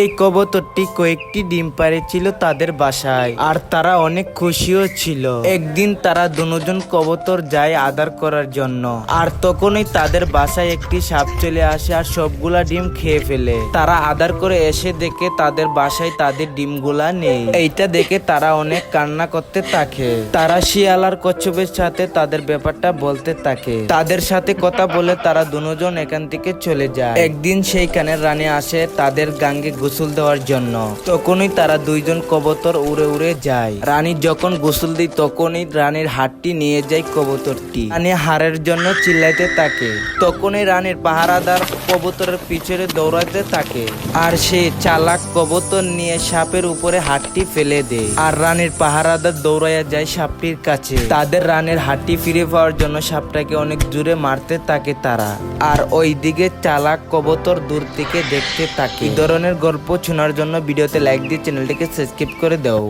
এই কবুতরটি কয়েকটি ডিম পাড়েছিল তাদের বাসায়, আর তারা অনেক খুশিও ছিল। একদিন তারা দুজন কবুতর যায় আদার করার জন্য, আর তখনই তাদের বাসায় একটি সাপ চলে আসে আর সবগুলা ডিম খেয়ে ফেলে। তারা আদার করে এসে দেখে তাদের বাসায় তাদের ডিমগুলা নেই। এইটা দেখে তারা অনেক কান্না করতে থাকে। তারা শিয়াল আর কচ্ছপের সাথে তাদের ব্যাপারটা বলতে থাকে। তাদের সাথে কথা বলে তারা দুজন এখান থেকে চলে যায়। একদিন সেইখানে রানী আসে তাদের গাঙ্গে গোসল দেওয়ার জন্য। তখনই তারা দুইজন কবতর উড়ে উড়ে যায়। রানী যখন গোসল দিই তখনই রানীর হাতটি নিয়ে যায় কবুতরটি। রানী হারের জন্য চিল্লাইতে থাকে। তখনই রানীর পাহারাদার কবুতরের পিছনে দৌড়াতে থাকে। আর সে চালাক কবুতর নিয়ে সাপের উপরে হাতটি ফেলে দেয়। আর রানীর পাহারাদার দৌড়াইয়া যায় সাপটির কাছে। তাদের রানীর হাতটি ফিরে পাওয়ার জন্য সাপটাকে অনেক জোরে মারতে থাকে তারা। আর ওই দিকে চালাক কবুতর দূর থেকে দেখতে থাকে। এই ধরনের গল্প শোনার জন্য ভিডিওতে লাইক দিয়ে চ্যানেলটিকে সাবস্ক্রাইব করে দাও।